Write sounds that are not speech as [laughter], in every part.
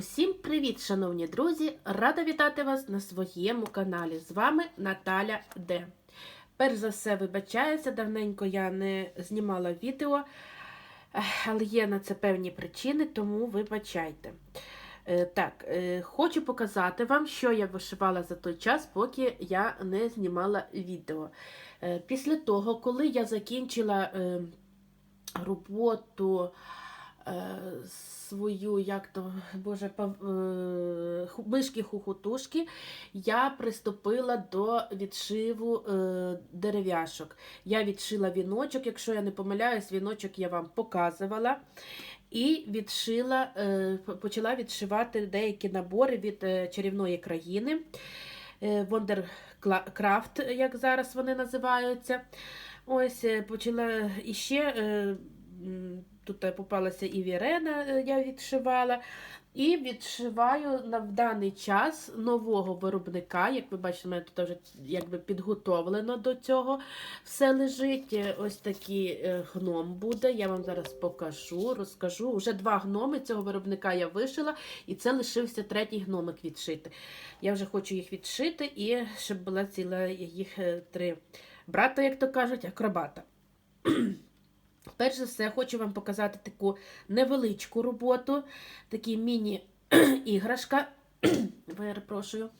Усім привіт, шановні друзі! Рада вітати вас на своєму каналі. З вами Наталя Д. Перш за все, вибачаюся, давненько я не знімала відео, але є на це певні причини, тому вибачайте. Е, Так, е, хочу показати вам, що я вишивала за той час, поки я не знімала відео. Е, Після того, коли я закінчила роботу свою, як то, боже, е, ху- мишки хухотушки, я приступила до відшиву е, дерев'яшок. Я відшила віночок, якщо я не помиляюсь, віночок я вам показувала. І відшила, е, почала відшивати деякі набори від е, чарівної країни. е, Wondercraft, як зараз вони називаються. Ось е, почала іще. Тут е, попалася і Вірена, е, я відшивала. І відшиваю на в даний час нового виробника. Як ви бачите, у мене тут вже якби підготовлено до цього. Все лежить. Е, Ось такий гном буде. Я вам зараз покажу, розкажу. Уже два гноми цього виробника я вишила, і це лишився третій гномик відшити. Я вже хочу їх відшити, і щоб була ціла їх три брата, як то кажуть, акробата. Перш за все, хочу вам показати таку невеличку роботу, такі міні-іграшка. [clears throat] Перепрошую.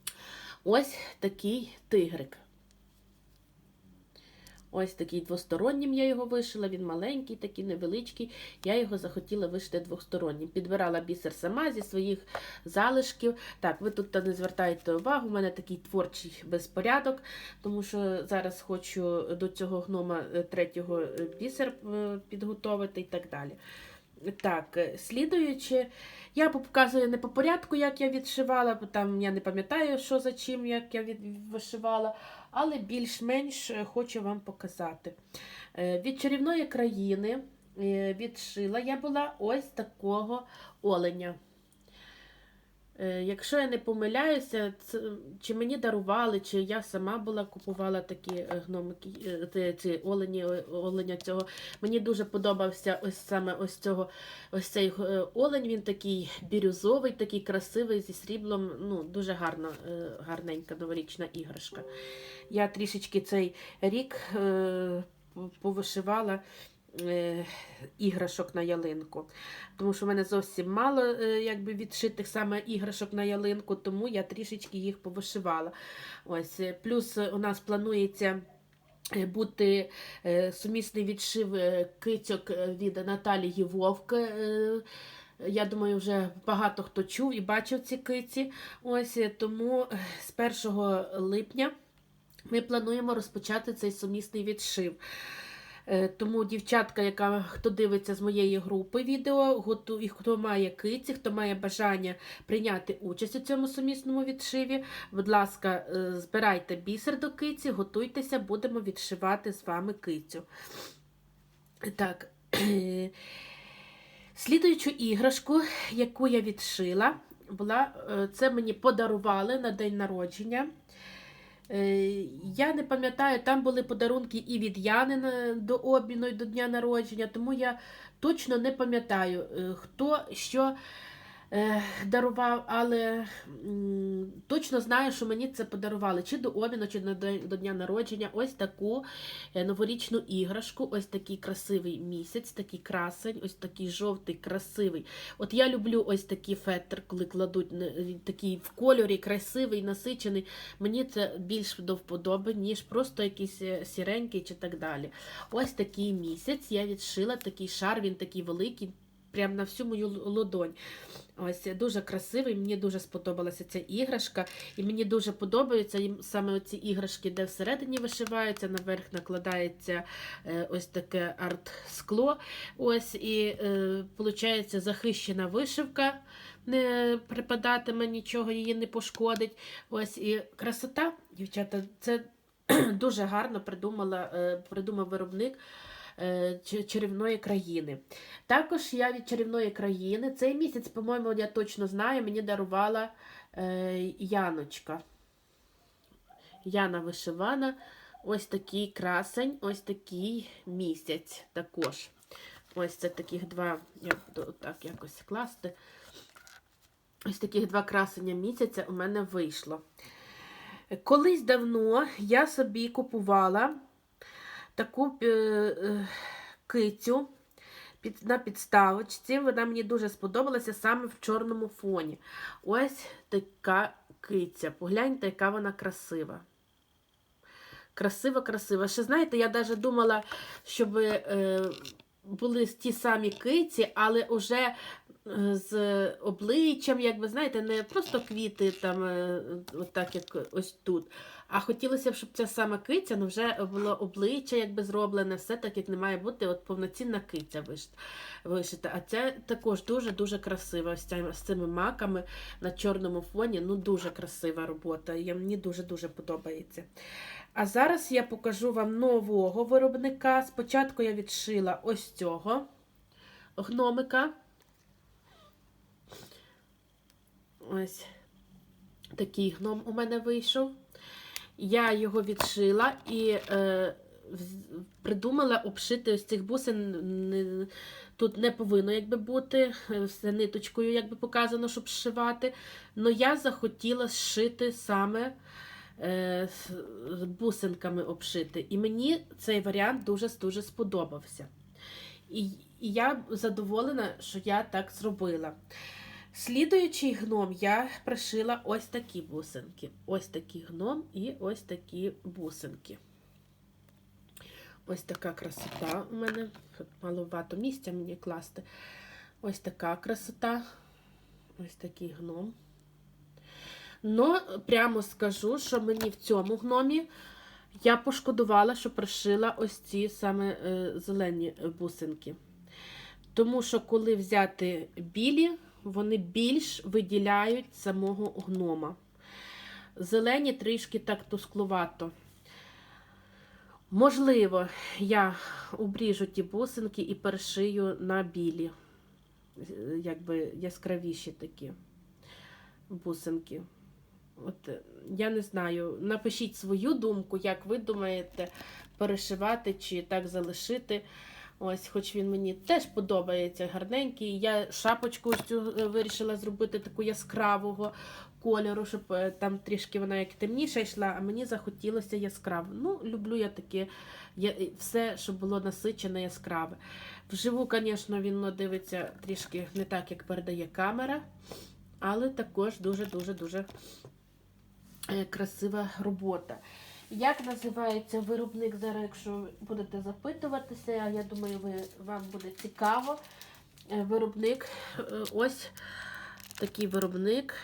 [clears throat] Ось такий тигрик. Ось такий двостороннім я його вишила, він маленький, такий невеличкий. Я його захотіла вишити двостороннім. Підбирала бісер сама зі своїх залишків. Так, ви тут не звертаєте увагу, у мене такий творчий безпорядок, тому що зараз хочу до цього гнома е, третього е, бісер е, підготовити і так далі. Так, слідуючи, я показую не по порядку, як я відшивала, бо там я не пам'ятаю, що за чим, як я від- вишивала, але більш-менш е, хочу вам показати. Е, Від чарівної країни е, відшила я була ось такого оленя. Е, Якщо я не помиляюся, чи мені дарували, чи я сама була купувала такі е, гномики, е, ці- олені, оленя цього. Мені дуже подобався ось саме ось цього, ось цей олень. Він такий бірюзовий, такий красивий зі сріблом. Ну, дуже гарно, е, гарненька новорічна іграшка. Я трішечки цей рік повишивала. Е, Іграшок на ялинку, тому що в мене зовсім мало е, якби відшитих саме іграшок на ялинку, тому я трішечки їх повишивала. Ось е, плюс у нас планується бути сумісний відшив кицьок від Наталії Вовк. Я думаю, вже багато хто чув і бачив ці киці. Ось тому з 1 липня ми плануємо розпочати цей сумісний відшив. Е, Тому дівчатка, яка хто дивиться з моєї групи відео, і хто має киці, хто має бажання прийняти участь у цьому сумісному відшиві, будь ласка, е, збирайте бісер до киці, готуйтеся, будемо відшивати з вами кицю. Так. Слідуючу іграшку, яку я відшила, була, е, це мені подарували на день народження. Е, Я не пам'ятаю, там були подарунки і від Яни до обміну, і до дня народження, тому я точно не пам'ятаю, е, хто що дарував, але точно знаю, що мені це подарували чи до обміну, чи до дня народження. Ось таку е, новорічну іграшку, ось такий красивий місяць, такий красень, ось такий жовтий, красивий. От я люблю ось такий фетр, коли кладуть він такий в кольорі, красивий, насичений. Мені це більш до вподоби, ніж просто якийсь е, сіренький чи так далі. Ось такий місяць. Я відшила такий шар, він такий великий, прям на всю мою л- ладонь. Ось дуже красивий, мені дуже сподобалася ця іграшка. І мені дуже подобаються саме оці іграшки, де всередині вишиваються, наверх накладається е, ось таке арт-скло. Ось і виходить захищена вишивка, не припадатиме нічого, її не пошкодить. Ось і красота, дівчата, це [clears throat] дуже гарно придумала, е, придумав виробник е, чарівної країни. Також я від чарівної країни цей місяць, по-моєму, я точно знаю, мені дарувала е, Яночка. Яна вишивана. Ось такий красень, ось такий місяць також. Ось це таких два, я буду так якось класти. ось таких два красення місяця у мене вийшло. Колись давно я собі купувала таку е, е, кицю під, на підставочці. Вона мені дуже сподобалася саме в чорному фоні. Ось така киця. Погляньте, яка вона красива. Красива, красива. Ще знаєте, я навіть думала, щоб е, були ті самі киці, але вже з обличчям, як ви знаєте, не просто квіти, там, е, от так, як ось тут. А хотілося б, щоб ця сама киця ну, вже було обличчя якби зроблене, все так, як не має бути, от повноцінна киця вишита. А це також дуже-дуже красива. З цими маками на чорному фоні. Ну, дуже красива робота. І мені дуже-дуже подобається. А зараз я покажу вам нового виробника. Спочатку я відшила ось цього гномика. Ось такий гном у мене вийшов. Я його відшила і е, придумала обшити ось цих бусин. Тут не повинно якби бути, е, все ниточкою якби показано, щоб зшивати. Но я захотіла зшити саме е, бусинками обшити. І мені цей варіант дуже-дуже сподобався. І, і я задоволена, що я так зробила. Слідуючий гном я пришила ось такі бусинки. Ось такий гном і ось такі бусинки. Ось така красота у мене. Тут маловато місця мені класти. Ось така красота. Ось такий гном. Ну, прямо скажу, що мені в цьому гномі я пошкодувала, що пришила ось ці саме е, зелені бусинки. Тому що, коли взяти білі, вони більш виділяють самого гнома. Зелені трішки так тусклувато. Можливо, я обріжу ті бусинки і перешию на білі, якби яскравіші такі бусинки. От, я не знаю, напишіть свою думку, як ви думаєте, перешивати чи так залишити. Ось, хоч він мені теж подобається гарненький. Я шапочку ось цю е, вирішила зробити таку яскравого кольору, щоб е, там трішки вона як темніша йшла, а мені захотілося яскраво. Ну, люблю я таке я, е, все, щоб було насичене яскраве. Вживу, звісно, він ну, дивиться трішки не так, як передає камера, але також дуже-дуже-дуже красива робота. Як називається виробник зараз, якщо будете запитуватися, я думаю, ви, вам буде цікаво. Е, Виробник, е, ось такий виробник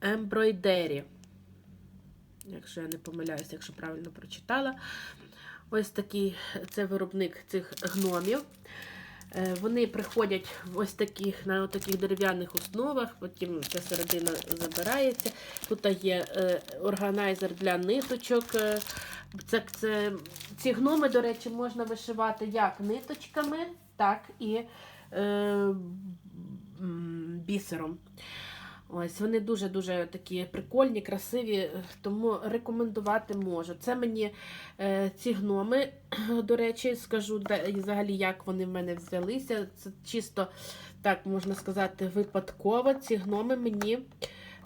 Embroidery. Якщо я не помиляюся, якщо правильно прочитала. Ось такий це виробник цих гномів. Е, Вони приходять в ось таких, на таких дерев'яних основах, потім ця середина забирається. Тут є е, органайзер для ниточок. е, Це, це, ці гноми, до речі, можна вишивати як ниточками, так і е, бісером. Ось вони дуже-дуже такі прикольні, красиві, тому рекомендувати можу. Це мені е, ці гноми, [clears throat] до речі, скажу де, взагалі, як вони в мене взялися. Це чисто, так можна сказати, випадково. Ці гноми мені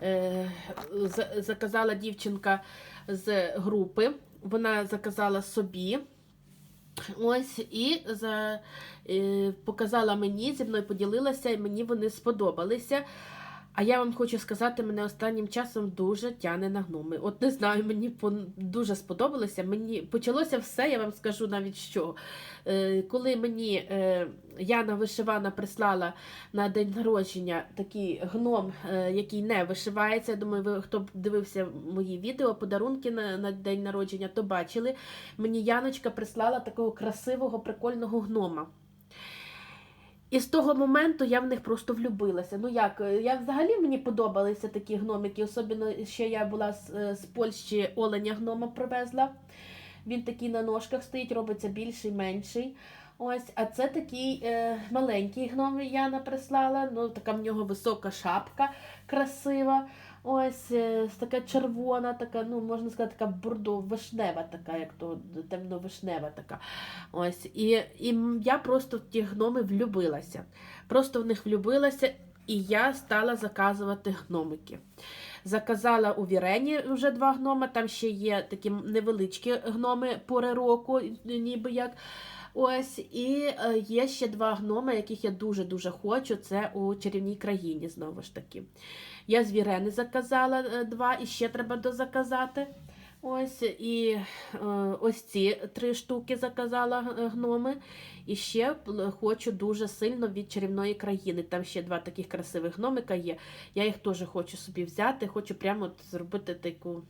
е, за- заказала дівчинка з групи. Вона заказала собі. Ось і за, е, показала мені, зі мною поділилася, і мені вони сподобалися. А я вам хочу сказати, мене останнім часом дуже тяне на гноми. От не знаю, мені дуже сподобалося. Мені почалося все, я вам скажу навіть що. Е, коли мені е, Яна Вишивана прислала на день народження такий гном, е, який не вишивається. Я думаю, ви хто б дивився мої відео, подарунки на, на день народження, то бачили. Мені Яночка прислала такого красивого, прикольного гнома. І з того моменту я в них просто влюбилася. Ну як, е, я взагалі мені подобалися такі гномики, особливо ще я була з, е, з Польщі оленя гнома привезла. Він такий на ножках стоїть, робиться більший, менший. Ось, а це такий е, маленький гном Яна прислала. Ну, така в нього висока шапка красива. Ось е, така червона, така, ну можна сказати, така бурдо вишнева, така, як то темно-вишнева така. Ось, і, і я просто в ті гноми влюбилася. Просто в них влюбилася. і я стала заказувати гномики. Заказала у Вірені вже два гноми, там ще є такі невеличкі гноми пори року, ніби як. Ось, і е, є ще два гноми, яких я дуже-дуже хочу. Це у чарівній країні, знову ж таки. Я з Вірени заказала е, два, і ще треба дозаказати. Ось, і е, ось ці три штуки заказала гноми. І ще хочу дуже сильно від чарівної країни. Там ще два таких красивих гномика є. Я їх теж хочу собі взяти. Хочу прямо от зробити таку.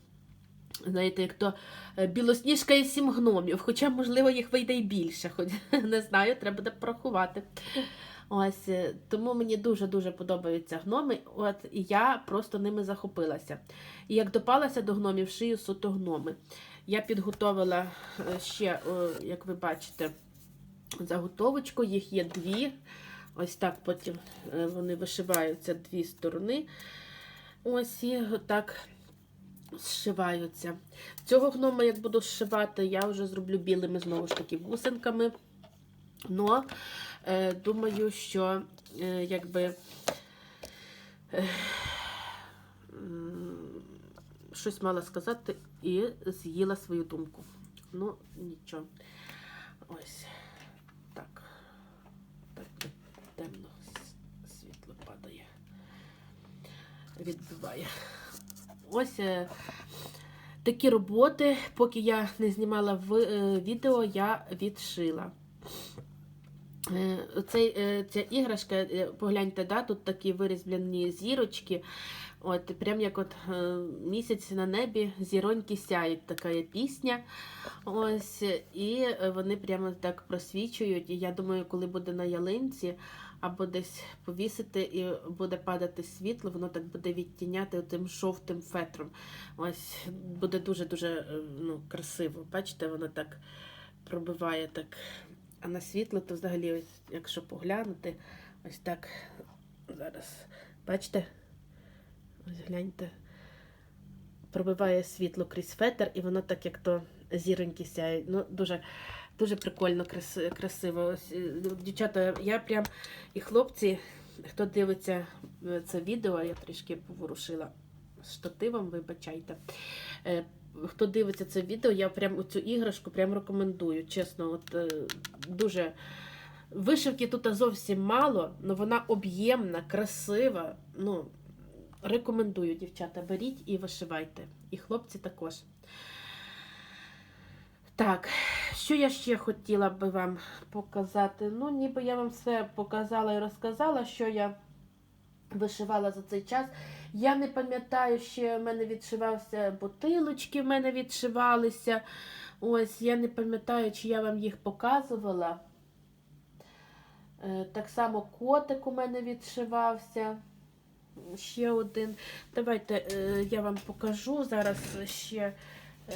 Знаєте, як то е, білосніжка і сім гномів, хоча, можливо, їх вийде і більше, хоч [laughs] не знаю, треба буде порахувати. Ось, е, тому мені дуже-дуже подобаються гноми, от, і я просто ними захопилася. І як допалася до гномів, шию суто гноми. Я підготовила е, ще, як ви бачите, заготовочку, їх є дві. Ось так потім е, вони вишиваються дві сторони. Ось і так зшиваються. Цього гнома, як буду зшивати, я вже зроблю білими знову ж таки бусинками. Но думаю, що е, якби е, щось мала сказати і з'їла свою думку. Ну, нічого. Ось так. Так темно світло падає. Відбиває. Ось е, такі роботи, поки я не знімала в, е, відео, я відшила. Е, Цей, е, ця іграшка, е, погляньте, да, тут такі вирізблені зірочки. От, прям як от місяць на небі, зіроньки сяють, така є пісня. Ось, і вони прямо так просвічують. І я думаю, коли буде на ялинці або десь повісити і буде падати світло, воно так буде відтіняти тим жовтим фетром. Ось буде дуже-дуже ну, красиво. Бачите, воно так пробиває так. А на світло, то взагалі, ось, якщо поглянути, ось так зараз. Бачите? Ось гляньте. Пробиває світло крізь фетр, і воно так, як то зіроньки сяють. Ну, дуже, дуже прикольно, крас- красиво. Ось, е, Дівчата, я прям і хлопці, хто дивиться е, це відео, я трішки поворушила штативом, вибачайте. Хто дивиться це відео, я прям цю іграшку прям рекомендую. Чесно, от е, дуже. Вишивки тут зовсім мало, але вона об'ємна, красива. Ну, рекомендую, дівчата, беріть і вишивайте. І хлопці також. Так, що я ще хотіла би вам показати? Ну, ніби я вам все показала і розказала, що я вишивала за цей час. Я не пам'ятаю, ще в мене відшивався бутилочки, в мене відшивалися. Ось, я не пам'ятаю, чи я вам їх показувала. Е, Так само котик у мене відшивався. Ще один. Давайте е, я вам покажу зараз ще.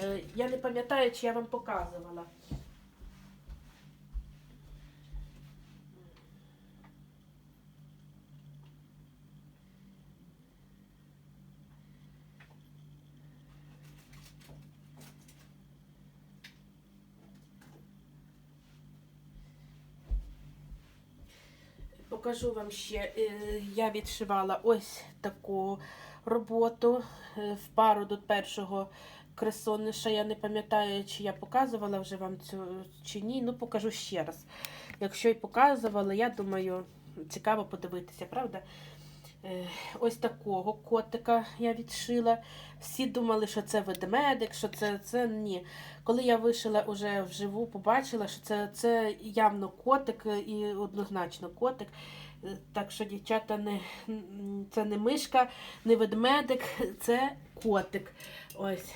Е, Я не пам'ятаю, чи я вам показувала. Покажу вам ще. Е, Я відшивала ось таку роботу е, в пару до першого кресониша. Я не пам'ятаю, чи я показувала вже вам цю чи ні. Ну, покажу ще раз. Якщо і показувала, я думаю, цікаво подивитися, правда? Е, Ось такого котика я відшила. Всі думали, що це ведмедик, що це, це ні. Коли я вишила уже вживу, побачила, що це, це явно котик і однозначно котик. Е, Так що, дівчата, не, це не мишка, не ведмедик, це котик. Ось.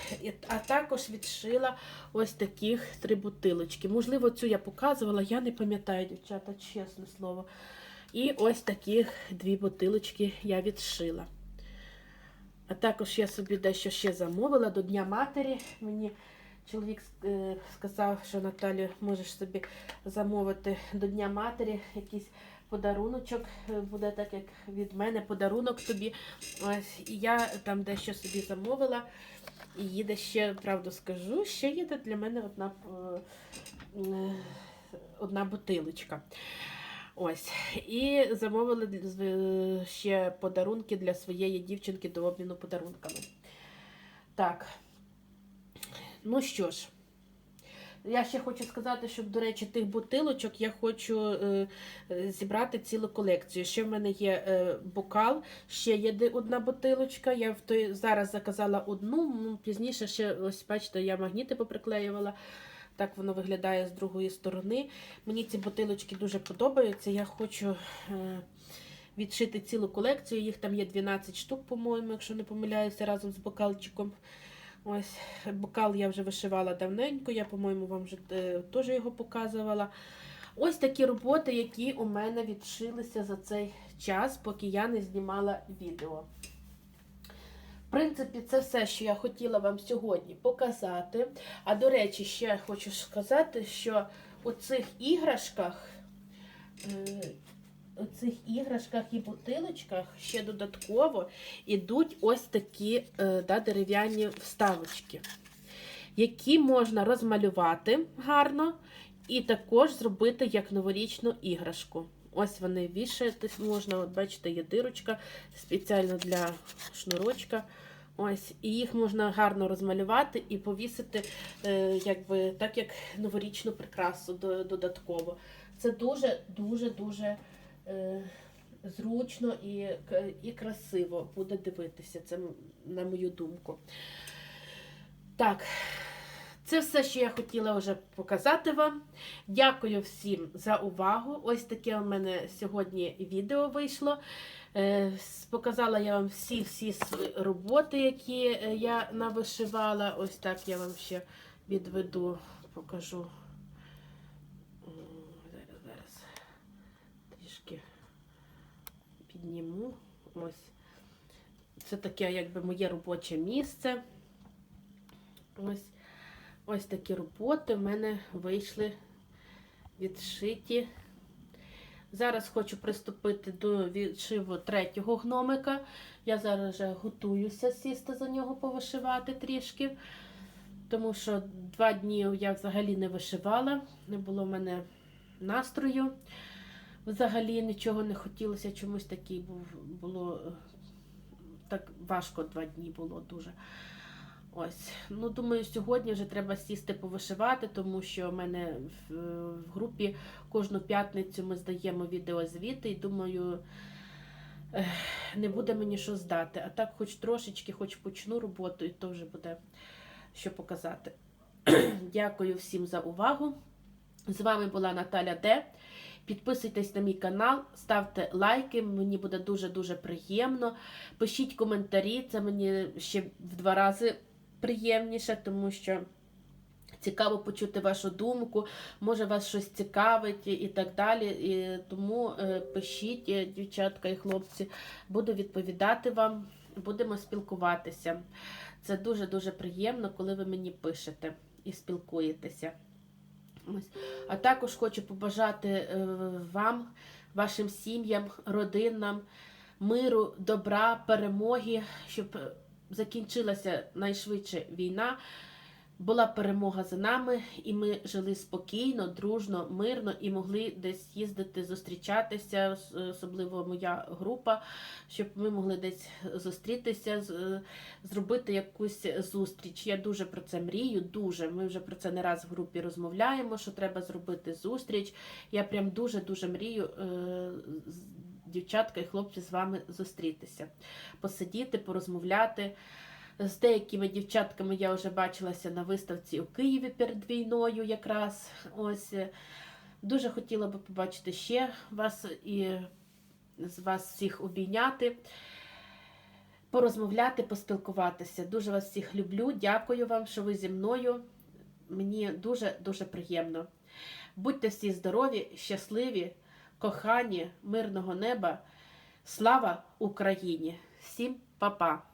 А також відшила ось таких три бутилочки. Можливо, цю я показувала, я не пам'ятаю, дівчата, чесне слово. І ось таких дві бутилочки я відшила. А також я собі дещо ще замовила до Дня Матері. Мені чоловік е, сказав, що Наталю можеш собі замовити до Дня Матері якийсь подаруночок. Е, Буде так, як від мене подарунок тобі. Ось, і я там дещо собі замовила. І їде ще, правду скажу, ще їде для мене одна, е, одна бутилочка. Ось. І замовили ще подарунки для своєї дівчинки до обміну подарунками. Так. Ну що ж. Я ще хочу сказати, що, до речі, тих бутилочок я хочу е, е, зібрати цілу колекцію. Ще в мене є е, бокал, ще є одна бутилочка. Я в той, зараз заказала одну, ну, пізніше ще, ось бачите, я магніти поприклеювала. Так воно виглядає з другої сторони. Мені ці бутилочки дуже подобаються. Я хочу е, відшити цілу колекцію. Їх там є 12 штук, по-моєму, якщо не помиляюся, разом з бокалчиком. Ось бокал я вже вишивала давненько, я, по-моєму, вам вже е, теж його показувала. Ось такі роботи, які у мене відшилися за цей час, поки я не знімала відео. В принципі, це все, що я хотіла вам сьогодні показати. А до речі, ще хочу сказати, що у цих іграшках, е, у цих іграшках і бутилочках ще додатково йдуть ось такі е, да, дерев'яні вставочки, які можна розмалювати гарно і також зробити як новорічну іграшку. Ось вони вішатись можна, от бачите, є дирочка спеціально для шнурочка. Ось, і їх можна гарно розмалювати і повісити, е, якби, так як новорічну прикрасу до- додатково. Це дуже, дуже, дуже е, зручно і, і красиво буде дивитися, це на мою думку. Так, це все, що я хотіла вже показати вам. Дякую всім за увагу. Ось таке у мене сьогодні відео вийшло. Е, Показала я вам всі-всі роботи, які е, я навишивала. Ось так я вам ще відведу, покажу. Зараз, зараз трішки підніму. Ось. Це таке, якби моє робоче місце. Ось, ось такі роботи в мене вийшли відшиті. Зараз хочу приступити до відшиву третього гномика. Я зараз вже готуюся сісти за нього повишивати трішки, тому що два дні я взагалі не вишивала, не було в мене настрою. Взагалі нічого не хотілося, чомусь такий був, було так важко два дні було дуже. Ось, ну думаю, сьогодні вже треба сісти повишивати, тому що в мене в, в групі кожну п'ятницю ми здаємо відеозвіти, і думаю, не буде мені що здати. А так, хоч трошечки, хоч почну роботу, і то вже буде що показати. [clears throat] Дякую всім за увагу. З вами була Наталя Д. Підписуйтесь на мій канал, ставте лайки, мені буде дуже-дуже приємно. Пишіть коментарі, це мені ще в два рази приємніше, тому що цікаво почути вашу думку, може вас щось цікавить і так далі. І тому е, пишіть, е, дівчатка і хлопці, буду відповідати вам, будемо спілкуватися. Це дуже-дуже приємно, коли ви мені пишете і спілкуєтеся. А також хочу побажати е, вам, вашим сім'ям, родинам, миру, добра, перемоги, щоб закінчилася найшвидше війна, була перемога за нами, і ми жили спокійно, дружно, мирно і могли десь їздити, зустрічатися, особливо моя група, щоб ми могли десь зустрітися, е, зробити якусь зустріч. Я дуже про це мрію, дуже. Ми вже про це не раз в групі розмовляємо, що треба зробити зустріч. Я прям дуже-дуже мрію. Дівчатка і хлопці з вами зустрітися, посидіти, порозмовляти. З деякими дівчатками я вже бачилася на виставці у Києві перед війною якраз. Ось е, дуже хотіла би побачити ще вас і з вас всіх обійняти, порозмовляти, поспілкуватися. Дуже вас всіх люблю. Дякую вам, що ви зі мною. Мені дуже дуже приємно. Будьте всі здорові, щасливі, кохані, мирного неба. Слава Україні! Всім па-па!